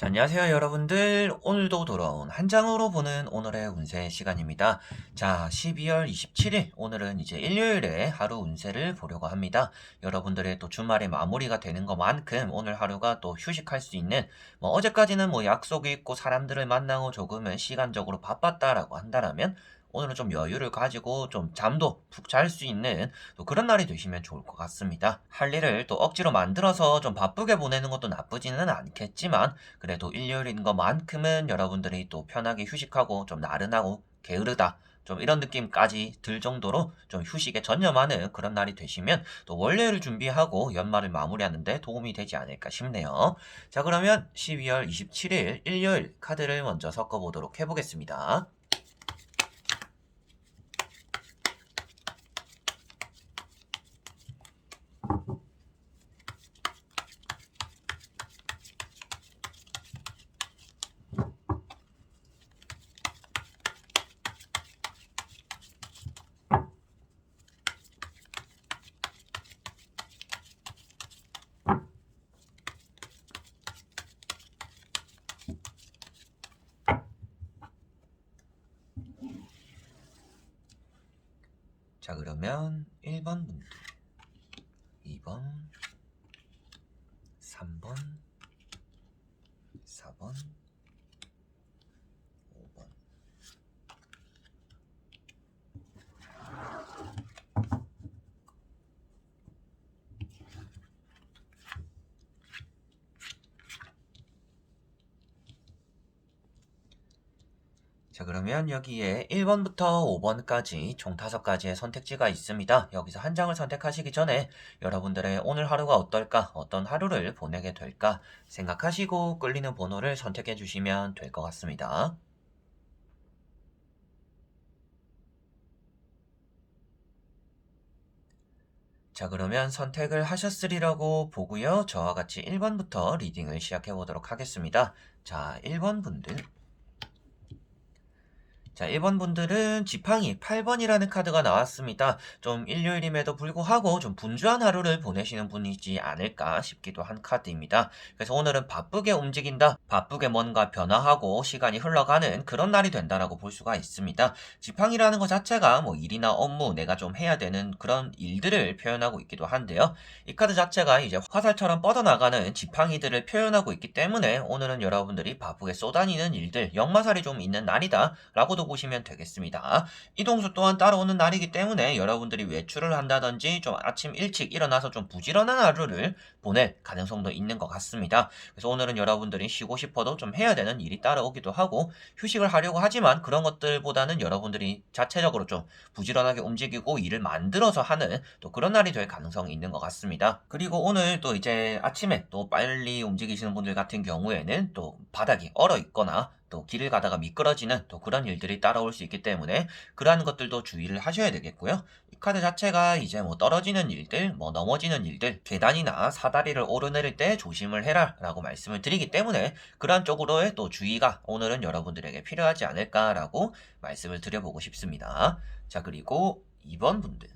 자, 안녕하세요, 여러분들. 오늘도 돌아온 한 장으로 보는 오늘의 운세 시간입니다. 자, 12월 27일, 오늘은 이제 일요일에 하루 운세를 보려고 합니다. 여러분들의 또 주말에 마무리가 되는 것만큼 오늘 하루가 또 휴식할 수 있는, 뭐, 어제까지는 뭐 약속이 있고 사람들을 만나고 조금은 시간적으로 바빴다라고 한다라면, 오늘은 좀 여유를 가지고 좀 잠도 푹 잘 수 있는 또 그런 날이 되시면 좋을 것 같습니다. 할 일을 또 억지로 만들어서 좀 바쁘게 보내는 것도 나쁘지는 않겠지만 그래도 일요일인 것만큼은 여러분들이 또 편하게 휴식하고 좀 나른하고 게으르다 좀 이런 느낌까지 들 정도로 좀 휴식에 전념하는 그런 날이 되시면 또 월요일을 준비하고 연말을 마무리하는데 도움이 되지 않을까 싶네요. 자 그러면 12월 27일 일요일 카드를 먼저 섞어보도록 해보겠습니다. 자 그러면 1번 분들 2번 3번 4번 5번 자, 그러면 여기에 1번부터 5번까지 총 5가지의 선택지가 있습니다. 여기서 한 장을 선택하시기 전에 여러분들의 오늘 하루가 어떨까, 어떤 하루를 보내게 될까 생각하시고 끌리는 번호를 선택해 주시면 될 것 같습니다. 자, 그러면 선택을 하셨으리라고 보고요. 저와 같이 1번부터 리딩을 시작해 보도록 하겠습니다. 자, 1번 분들. 자, 1번 분들은 지팡이 8번이라는 카드가 나왔습니다. 좀 일요일임에도 불구하고 좀 분주한 하루를 보내시는 분이지 않을까 싶기도 한 카드입니다. 그래서 오늘은 바쁘게 움직인다, 바쁘게 뭔가 변화하고 시간이 흘러가는 그런 날이 된다라고 볼 수가 있습니다. 지팡이라는 것 자체가 뭐 일이나 업무, 내가 좀 해야 되는 그런 일들을 표현하고 있기도 한데요. 이 카드 자체가 이제 화살처럼 뻗어나가는 지팡이들을 표현하고 있기 때문에 오늘은 여러분들이 바쁘게 쏘다니는 일들, 역마살이 좀 있는 날이다 라고도 보시면 되겠습니다. 이동수 또한 따라오는 날이기 때문에 여러분들이 외출을 한다든지 좀 아침 일찍 일어나서 좀 부지런한 하루를 보낼 가능성도 있는 것 같습니다. 그래서 오늘은 여러분들이 쉬고 싶어도 좀 해야 되는 일이 따라오기도 하고 휴식을 하려고 하지만 그런 것들보다는 여러분들이 자체적으로 좀 부지런하게 움직이고 일을 만들어서 하는 또 그런 날이 될 가능성이 있는 것 같습니다. 그리고 오늘 또 이제 아침에 또 빨리 움직이시는 분들 같은 경우에는 또 바닥이 얼어 있거나 또 길을 가다가 미끄러지는 또 그런 일들이 따라올 수 있기 때문에 그러한 것들도 주의를 하셔야 되겠고요. 이 카드 자체가 이제 뭐 떨어지는 일들, 뭐 넘어지는 일들, 계단이나 사다리를 오르내릴 때 조심을 해라 라고 말씀을 드리기 때문에 그러한 쪽으로의 또 주의가 오늘은 여러분들에게 필요하지 않을까라고 말씀을 드려보고 싶습니다. 자, 그리고 2번 분들.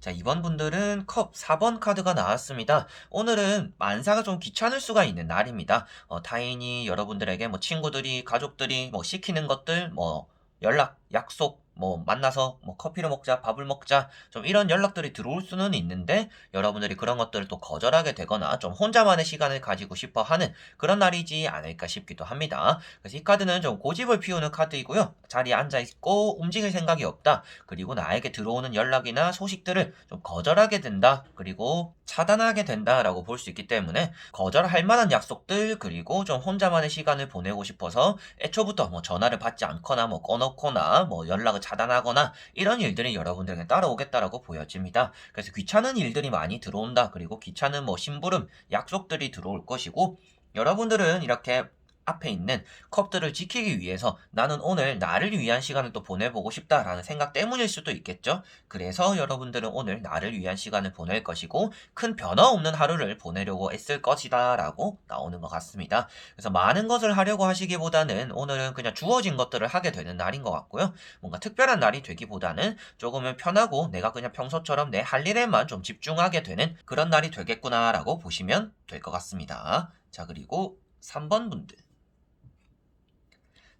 자, 이번 분들은 컵 4번 카드가 나왔습니다. 오늘은 만사가 좀 귀찮을 수가 있는 날입니다. 어, 타인이 여러분들에게 뭐 친구들이, 가족들이 뭐 시키는 것들, 뭐 연락, 약속, 뭐 만나서 뭐 커피를 먹자, 밥을 먹자, 좀 이런 연락들이 들어올 수는 있는데 여러분들이 그런 것들을 또 거절하게 되거나 좀 혼자만의 시간을 가지고 싶어 하는 그런 날이지 않을까 싶기도 합니다. 그래서 이 카드는 좀 고집을 피우는 카드이고요. 자리에 앉아 있고 움직일 생각이 없다. 그리고 나에게 들어오는 연락이나 소식들을 좀 거절하게 된다. 그리고 차단하게 된다라고 볼 수 있기 때문에 거절할 만한 약속들 그리고 좀 혼자만의 시간을 보내고 싶어서 애초부터 뭐 전화를 받지 않거나 뭐 꺼놓거나 뭐 연락을 차단하거나 이런 일들이 여러분들에게 따라오겠다라고 보여집니다. 그래서 귀찮은 일들이 많이 들어온다. 그리고 귀찮은 뭐 심부름, 약속들이 들어올 것이고 여러분들은 이렇게 앞에 있는 컵들을 지키기 위해서 나는 오늘 나를 위한 시간을 또 보내보고 싶다라는 생각 때문일 수도 있겠죠. 그래서 여러분들은 오늘 나를 위한 시간을 보낼 것이고 큰 변화 없는 하루를 보내려고 애쓸 것이다 라고 나오는 것 같습니다. 그래서 많은 것을 하려고 하시기보다는 오늘은 그냥 주어진 것들을 하게 되는 날인 것 같고요. 뭔가 특별한 날이 되기보다는 조금은 편하고 내가 그냥 평소처럼 내 할 일에만 좀 집중하게 되는 그런 날이 되겠구나라고 보시면 될 것 같습니다. 자, 그리고 3번 분들.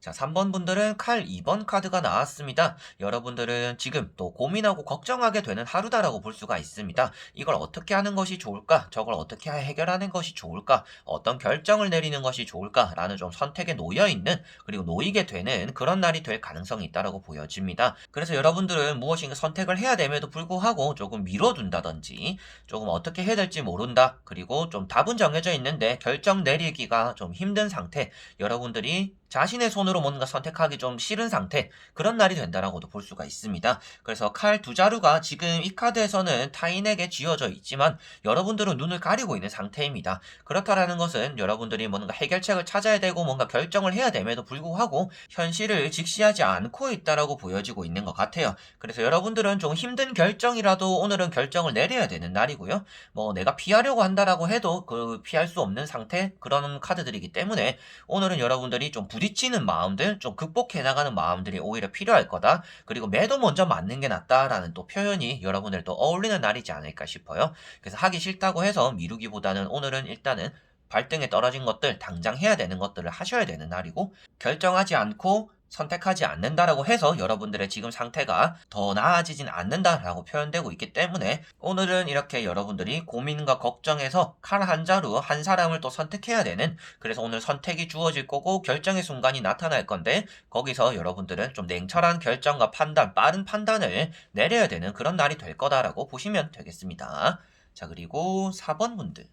자, 3번 분들은 칼 2번 카드가 나왔습니다. 여러분들은 지금 또 고민하고 걱정하게 되는 하루다라고 볼 수가 있습니다. 이걸 어떻게 하는 것이 좋을까? 저걸 어떻게 해결하는 것이 좋을까? 어떤 결정을 내리는 것이 좋을까? 라는 좀 선택에 놓여 있는 그리고 놓이게 되는 그런 날이 될 가능성이 있다라고 보여집니다. 그래서 여러분들은 무엇인가 선택을 해야 됨에도 불구하고 조금 미뤄둔다든지 조금 어떻게 해야 될지 모른다. 그리고 좀 답은 정해져 있는데 결정 내리기가 좀 힘든 상태. 여러분들이 자신의 손으로 뭔가 선택하기 좀 싫은 상태 그런 날이 된다라고도 볼 수가 있습니다. 그래서 칼 두 자루가 지금 이 카드에서는 타인에게 쥐어져 있지만 여러분들은 눈을 가리고 있는 상태입니다. 그렇다라는 것은 여러분들이 뭔가 해결책을 찾아야 되고 뭔가 결정을 해야 됨에도 불구하고 현실을 직시하지 않고 있다라고 보여지고 있는 것 같아요. 그래서 여러분들은 좀 힘든 결정이라도 오늘은 결정을 내려야 되는 날이고요. 뭐 내가 피하려고 한다라고 해도 그 피할 수 없는 상태 그런 카드들이기 때문에 오늘은 여러분들이 좀 부 딪히는 마음들, 좀 극복해 나가는 마음들이 오히려 필요할 거다. 그리고 매도 먼저 맞는 게 낫다라는 또 표현이 여러분들 또 어울리는 날이지 않을까 싶어요. 그래서 하기 싫다고 해서 미루기보다는 오늘은 일단은 발등에 떨어진 것들, 당장 해야 되는 것들을 하셔야 되는 날이고, 결정하지 않고 선택하지 않는다라고 해서 여러분들의 지금 상태가 더 나아지진 않는다라고 표현되고 있기 때문에 오늘은 이렇게 여러분들이 고민과 걱정에서 칼 한 자루 한 사람을 또 선택해야 되는 그래서 오늘 선택이 주어질 거고 결정의 순간이 나타날 건데 거기서 여러분들은 좀 냉철한 결정과 판단, 빠른 판단을 내려야 되는 그런 날이 될 거다라고 보시면 되겠습니다. 자, 그리고 4번 분들.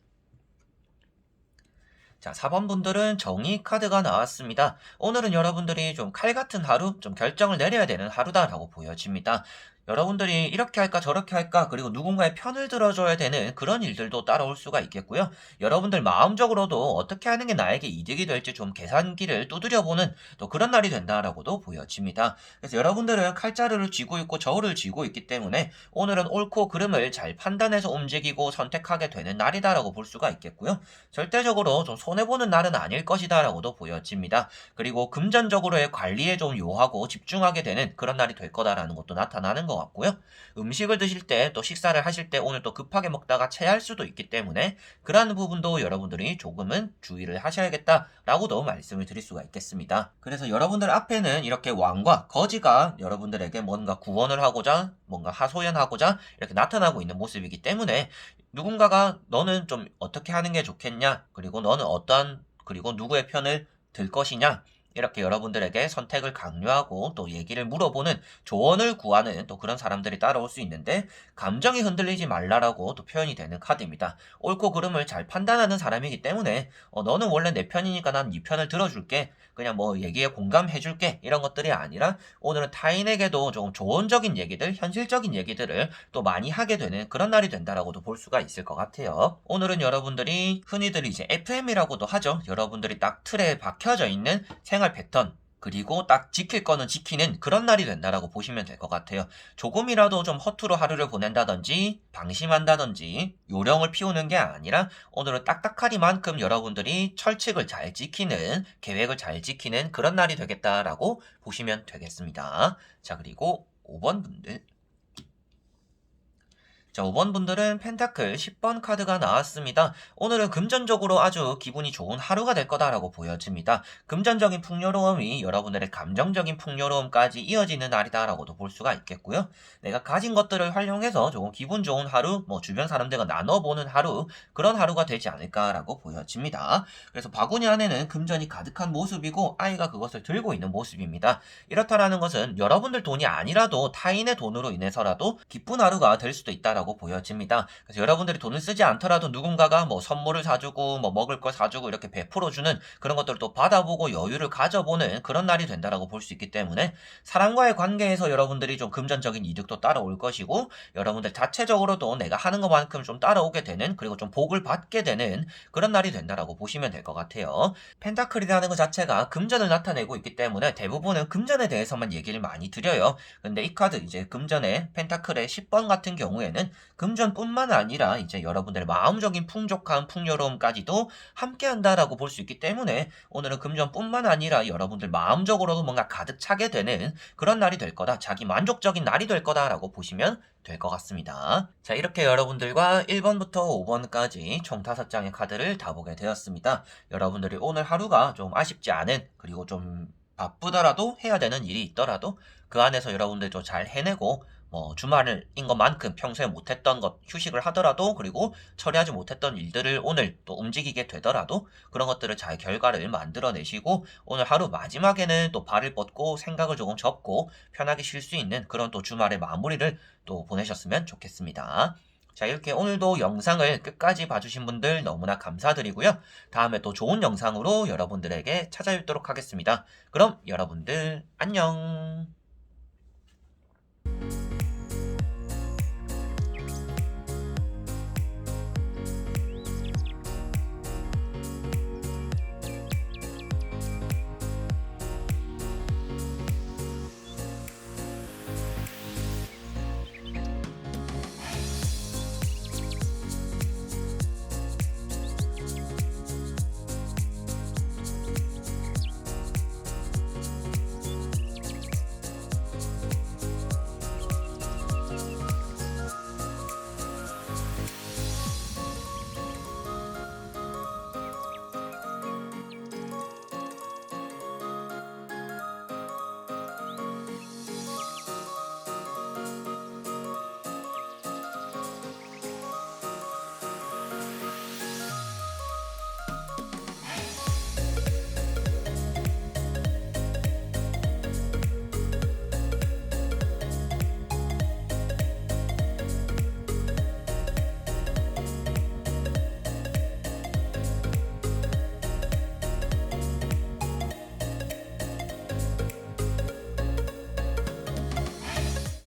자, 4번 분들은 정의 카드가 나왔습니다. 오늘은 여러분들이 좀 칼 같은 하루, 좀 결정을 내려야 되는 하루다라고 보여집니다. 여러분들이 이렇게 할까 저렇게 할까 그리고 누군가의 편을 들어줘야 되는 그런 일들도 따라올 수가 있겠고요. 여러분들 마음적으로도 어떻게 하는 게 나에게 이득이 될지 좀 계산기를 두드려보는 또 그런 날이 된다라고도 보여집니다. 그래서 여러분들은 칼자루를 쥐고 있고 저울을 쥐고 있기 때문에 오늘은 옳고 그름을 잘 판단해서 움직이고 선택하게 되는 날이다라고 볼 수가 있겠고요. 절대적으로 좀 손해보는 날은 아닐 것이다라고도 보여집니다. 그리고 금전적으로의 관리에 좀 요하고 집중하게 되는 그런 날이 될 거다라는 것도 나타나는 것 같고요. 음식을 드실 때 또 식사를 하실 때 오늘 또 급하게 먹다가 체할 수도 있기 때문에 그러한 부분도 여러분들이 조금은 주의를 하셔야겠다라고도 말씀을 드릴 수가 있겠습니다. 그래서 여러분들 앞에는 이렇게 왕과 거지가 여러분들에게 뭔가 구원을 하고자 뭔가 하소연하고자 이렇게 나타나고 있는 모습이기 때문에 누군가가 너는 좀 어떻게 하는 게 좋겠냐 그리고 너는 어떠한 그리고 누구의 편을 들 것이냐 이렇게 여러분들에게 선택을 강요하고 또 얘기를 물어보는 조언을 구하는 또 그런 사람들이 따라올 수 있는데 감정이 흔들리지 말라라고 또 표현이 되는 카드입니다. 옳고 그름을 잘 판단하는 사람이기 때문에 어, 너는 원래 내 편이니까 난 네 편을 들어줄게. 그냥 뭐 얘기에 공감해줄게. 이런 것들이 아니라 오늘은 타인에게도 조금 조언적인 얘기들, 현실적인 얘기들을 또 많이 하게 되는 그런 날이 된다라고도 볼 수가 있을 것 같아요. 오늘은 여러분들이 흔히들 이제 FM이라고도 하죠. 여러분들이 딱 틀에 박혀져 있는 생활 패턴 그리고 딱 지킬 거는 지키는 그런 날이 된다라고 보시면 될 것 같아요. 조금이라도 좀 허투루 하루를 보낸다든지 방심한다든지 요령을 피우는 게 아니라 오늘은 딱딱하리만큼 여러분들이 철칙을 잘 지키는 계획을 잘 지키는 그런 날이 되겠다라고 보시면 되겠습니다. 자 그리고 5번 분들 자, 5번 분들은 펜타클 10번 카드가 나왔습니다. 오늘은 금전적으로 아주 기분이 좋은 하루가 될 거다라고 보여집니다. 금전적인 풍요로움이 여러분들의 감정적인 풍요로움까지 이어지는 날이다라고도 볼 수가 있겠고요. 내가 가진 것들을 활용해서 조금 기분 좋은 하루, 뭐 주변 사람들과 나눠보는 하루, 그런 하루가 되지 않을까라고 보여집니다. 그래서 바구니 안에는 금전이 가득한 모습이고 아이가 그것을 들고 있는 모습입니다. 이렇다라는 것은 여러분들 돈이 아니라도 타인의 돈으로 인해서라도 기쁜 하루가 될 수도 있다라고 된다라고 보여집니다. 그래서 여러분들이 돈을 쓰지 않더라도 누군가가 뭐 선물을 사주고 뭐 먹을 걸 사주고 이렇게 베풀어주는 그런 것들을 또 받아보고 여유를 가져보는 그런 날이 된다라고 볼 수 있기 때문에 사람과의 관계에서 여러분들이 좀 금전적인 이득도 따라올 것이고 여러분들 자체적으로도 내가 하는 것만큼 좀 따라오게 되는 그리고 좀 복을 받게 되는 그런 날이 된다라고 보시면 될 것 같아요. 펜타클이라는 것 자체가 금전을 나타내고 있기 때문에 대부분은 금전에 대해서만 얘기를 많이 드려요. 근데 이 카드 이제 금전의 펜타클의 10번 같은 경우에는 금전뿐만 아니라 이제 여러분들의 마음적인 풍족함, 풍요로움까지도 함께 한다라고 볼 수 있기 때문에 오늘은 금전뿐만 아니라 여러분들 마음적으로도 뭔가 가득 차게 되는 그런 날이 될 거다. 자기 만족적인 날이 될 거다라고 보시면 될 것 같습니다. 자, 이렇게 여러분들과 1번부터 5번까지 총 5장의 카드를 다 보게 되었습니다. 여러분들이 오늘 하루가 좀 아쉽지 않은 그리고 좀 바쁘더라도 해야 되는 일이 있더라도 그 안에서 여러분들 좀잘 해내고 뭐 주말인 것만큼 평소에 못했던 것 휴식을 하더라도 그리고 처리하지 못했던 일들을 오늘 또 움직이게 되더라도 그런 것들을 잘 결과를 만들어내시고 오늘 하루 마지막에는 또 발을 뻗고 생각을 조금 접고 편하게 쉴 수 있는 그런 또 주말의 마무리를 또 보내셨으면 좋겠습니다. 자, 이렇게 오늘도 영상을 끝까지 봐주신 분들 너무나 감사드리고요. 다음에 또 좋은 영상으로 여러분들에게 찾아뵙도록 하겠습니다. 그럼 여러분들 안녕!